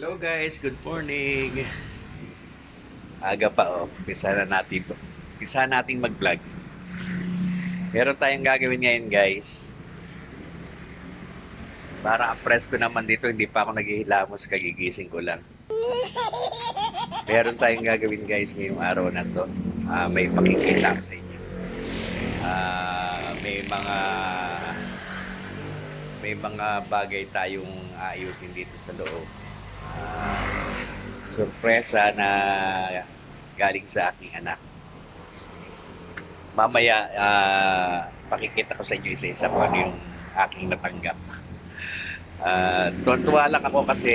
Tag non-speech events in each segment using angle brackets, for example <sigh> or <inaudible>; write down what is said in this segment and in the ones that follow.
Hello guys, good morning. Aga pa oh, pisa na natin. Pisa nating mag-vlog. Meron tayong gagawin ngayon guys. Para press ko naman dito, hindi pa ako naghihilamos, kagigising ko lang. Meron tayong gagawin guys ngayong araw na to. Ah, may pakikita sa inyo. Ah, may mga may mga bagay tayong ayusin dito sa loob. Ah, sorpresa na galing sa aking anak. Mamaya, ah, pakikita ko sa inyo isa-isa kung ano yung aking natanggap. Uh, tuwa lang ako kasi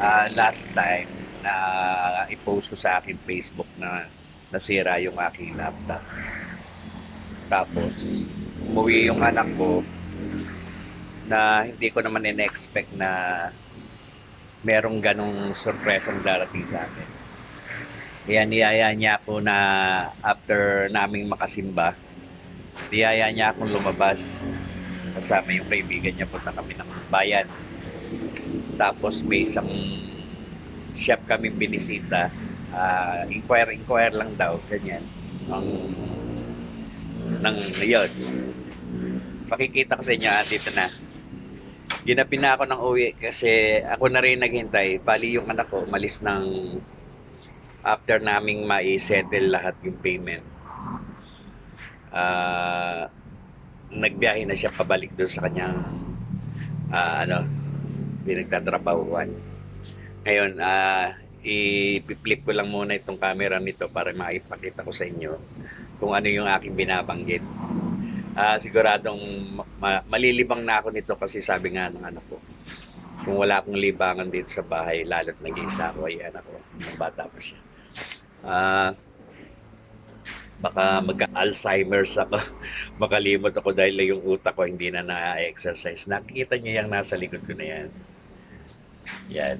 ah, last time na i-post ko sa aking Facebook na nasira yung aking laptop. Tapos, umuwi yung anak ko na hindi ko naman in-expect na merong ganong sorpresang darating sa akin. Kaya niyaya niya ako na after naming makasimba, niyaya niya akong lumabas kasama yung kaibigan niya punta kami ng bayan. Tapos may isang chef kami binisita. Uh, inquire, inquire lang daw, ganyan. Ang ng yun. Pakikita ko sa inyo, ah, dito na. Ginabi na ako ng uwi kasi ako na rin naghintay. Bali yung anak ko, umalis ng after naming ma-settle lahat yung payment. Ah, nagbiyahe na siya pabalik doon sa kanyang ah, ano, pinagtatrabahuan. Ngayon, ah, i-flip ko lang muna itong camera nito para maipakita ko sa inyo kung ano yung aking binabanggit. Ah, siguradong ma- malilibang na ako nito kasi sabi nga ng anak ko, kung wala akong libangan dito sa bahay, lalo't nag-iisa ako, ay anak ko, ng bata pa siya. Ah, baka magka-Alzheimer's <laughs> ako. Makalimot ako dahil yung utak ko hindi na na-exercise. Nakikita niyo yung nasa likod ko na yan. Yan.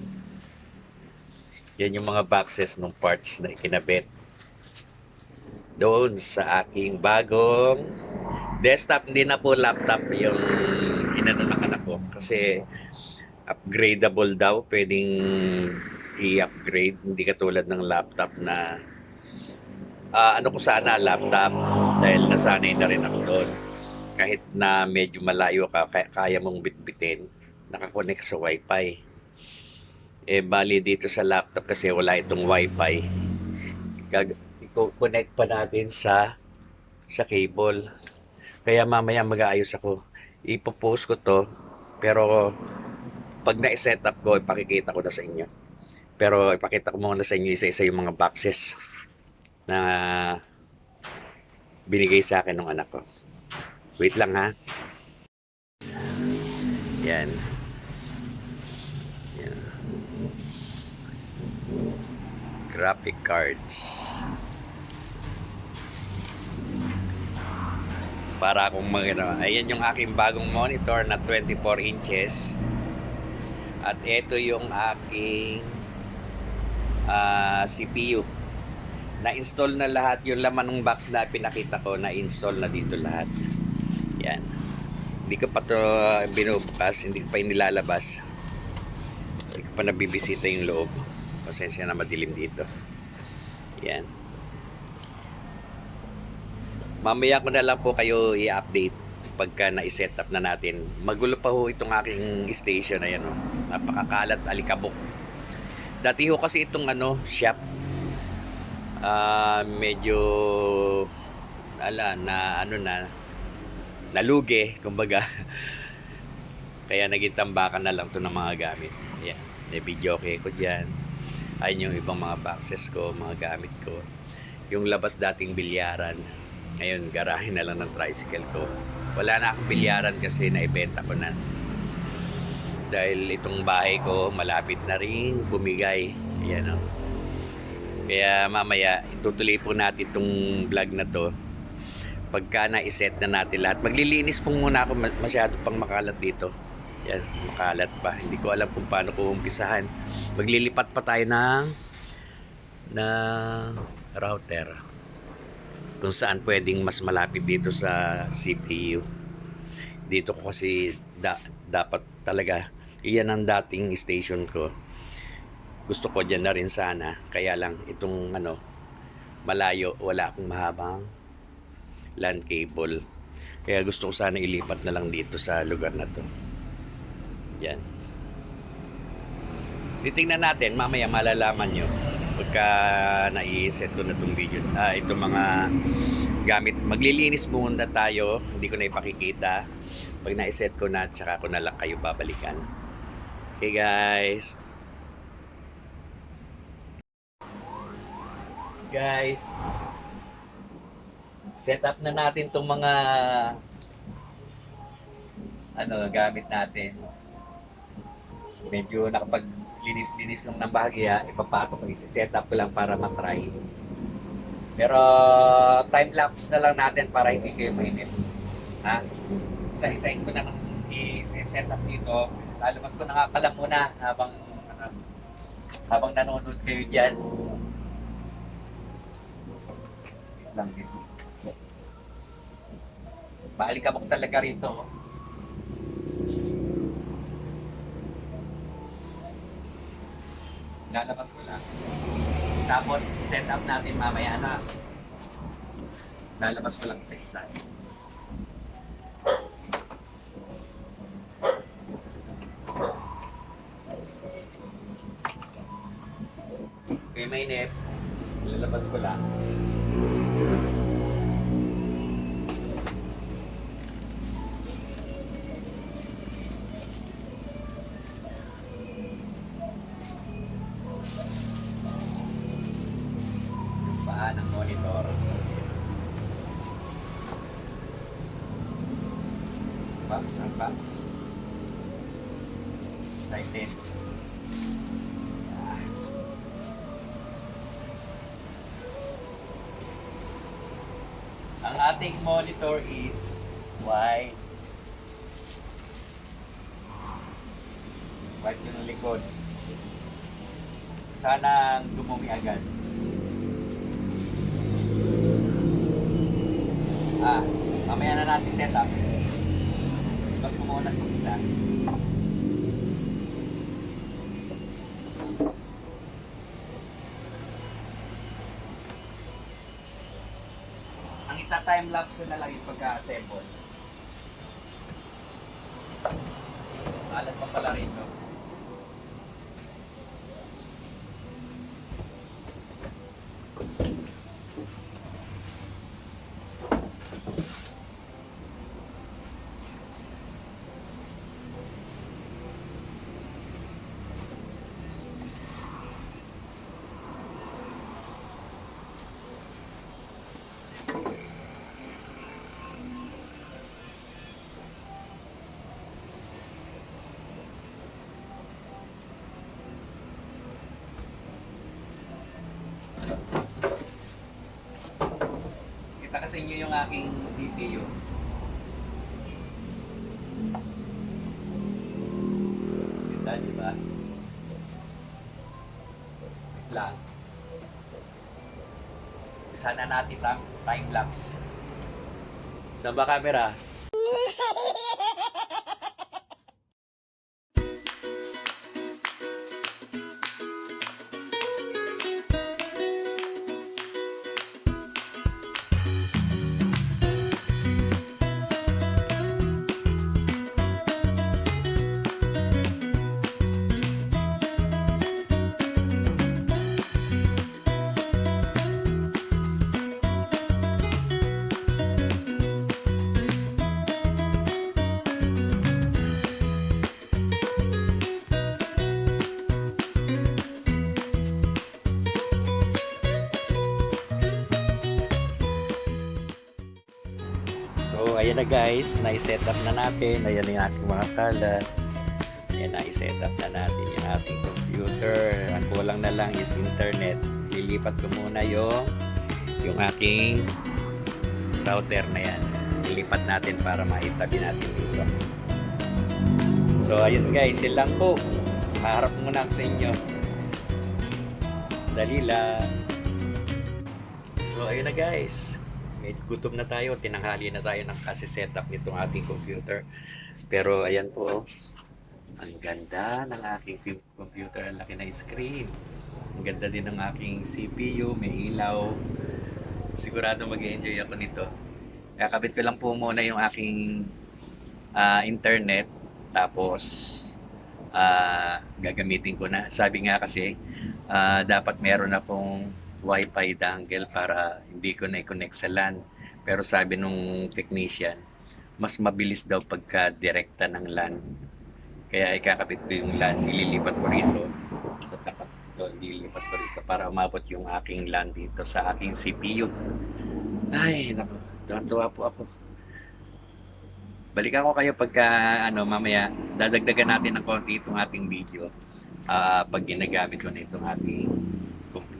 Yan yung mga boxes ng parts na ikinabit doon sa aking bagong desktop. Hindi na po laptop yung inano ng anak. Kasi upgradable daw. Pwedeng i-upgrade. Hindi katulad ng laptop na ah, ano ko sana laptop dahil nasanay na rin ako doon. Kahit na medyo malayo ka, kaya, mong bitbitin, nakakonect sa wifi. Eh, bali dito sa laptop kasi wala itong wifi. I-connect pa natin sa sa cable. Kaya mamaya mag-aayos ako. Ipopost ko to, pero pag na-set up ko, ipakikita ko na sa inyo. Pero ipakita ko muna sa inyo isa-isa yung mga boxes na binigay sa akin ng anak ko. Wait lang ha. Yan. Yan. Graphic cards. Para akong mag ano, ayan yung aking bagong monitor na 24 inches. At ito yung aking ah, CPU na-install na lahat yung laman ng box na pinakita ko. Na-install na dito lahat. Yan. Hindi ko pa to binubukas. Hindi ko pa inilalabas. Hindi ko pa nabibisita yung loob. Pasensya na madilim dito. Yan mamaya ko na lang po kayo i-update pagka na-set up na natin. Magulo pa ho itong aking station ayan o. Napakakalat alikabok. Dati ho kasi itong ano shop. Ah medyo ala na ano na nalugi kumbaga. <laughs> Kaya naging tambakan na lang to ng mga gamit. Yan may video okay ko dyan. Ayun yung ibang mga boxes ko mga gamit ko. Yung labas dating bilyaran ngayon garahe na lang ng tricycle ko wala na akong bilyaran kasi naibenta ko na dahil itong bahay ko malapit na rin bumigay yan o kaya mamaya, itutuloy po natin itong vlog na to. Pagka na-set na natin lahat. Maglilinis po muna ako ma- masyado pang makalat dito. Yan, makalat pa. Hindi ko alam kung paano ko umpisahan. Maglilipat pa tayo ng ng router. Kung saan pwedeng mas malapit dito sa CPU. Dito ko kasi da- dapat talaga iyan ang dating station ko Gusto ko dyan na rin sana. Kaya lang itong ano, malayo, wala akong mahabang land cable. Kaya gusto ko sana ilipat na lang dito sa lugar na to. Yan. Titingnan natin, mamaya malalaman nyo pagka nai-set ko na itong video, ah, itong mga gamit. Maglilinis muna tayo, hindi ko na ipakikita. Pag na-set ko na, tsaka ko na lang kayo babalikan. Okay guys. Guys, set up na natin itong mga ano gamit natin. Medyo nakapaglinis-linis lang ng bahagya, ipapako pag set up lang para matry. Pero time lapse na lang natin para hindi kayo mainit. Ha? Isa-isahin ko na ng i-set up dito. Lalabas ko nakakalam muna habang ano, habang nanonood kayo diyan. lang dito. Maalikabok talaga rito. Lalabas ko lang. Tapos set up natin mamaya na. Lalabas ko lang isa-isa. Okay, mainit. Lalabas ko lang. Box ang box. Excited. Ang ating monitor is wide. Wide yung likod. Sana dumumi agad. Ah, mamaya na natin set up. Muna sa isa. Ang ita-time lapse na lang yung pagka-assemble. Alat pa pala rito. Kasi inyo yung aking CPU. Ganda, di ba? Wait lang. Sana natin time, time lapse. Saan ba camera? Ayan na guys, na-set up na natin. Ayan yung ating mga kalat. Ayan, na-set up na natin yung ating computer. Ang kulang na lang is internet. Lilipat ko muna yung yung aking router na yan. Lilipat natin para maitabi natin dito. So, ayun guys, yun lang po. Maharap muna ako sa inyo. Dali lang. So, ayun na guys. Medyo gutom na tayo. Tinanghali na tayo ng kasi setup nitong ating computer. Pero ayan po. oh. Ang ganda ng aking com- computer. Ang laki na screen. Ang ganda din ng aking CPU. May ilaw. Sigurado mag-enjoy ako nito. Kakabit ko lang po muna yung aking ah, internet. Tapos, ah, gagamitin ko na. Sabi nga kasi, ah, dapat meron akong wifi dongle para hindi ko na i-connect sa LAN. Pero sabi nung technician, mas mabilis daw pagka direkta ng LAN. Kaya ikakabit ko yung LAN, ililipat ko rito sa tapat ito, ililipat ko rito para umabot yung aking LAN dito sa aking CPU. Ay, naku, tuwa po ako. Balikan ko kayo pagka ano mamaya dadagdagan natin ng konti itong ating video ah pag ginagamit ko na itong ating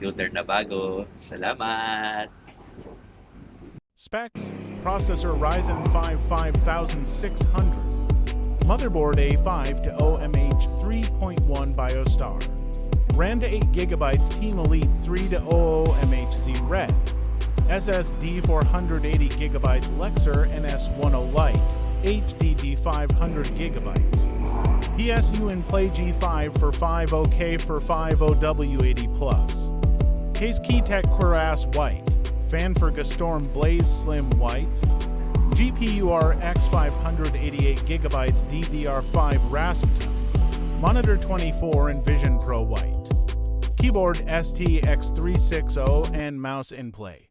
computer na bago. Salamat! Specs Processor Ryzen 5 5600. Motherboard A5 to OMH 3.1 BioStar. RAM to 8 GB Team Elite 3 to OOMHZ Red. SSD 480 GB Lexer NS10 Lite. HDD 500 GB. PSU in Play G5 for 50K for 50W80 Plus. Case Keytech Cuirass White. Fanferga Storm Blaze Slim White. GPU RX 588GB DDR5 Rasputin. Monitor 24 and Vision Pro White. Keyboard STX360 and mouse in play.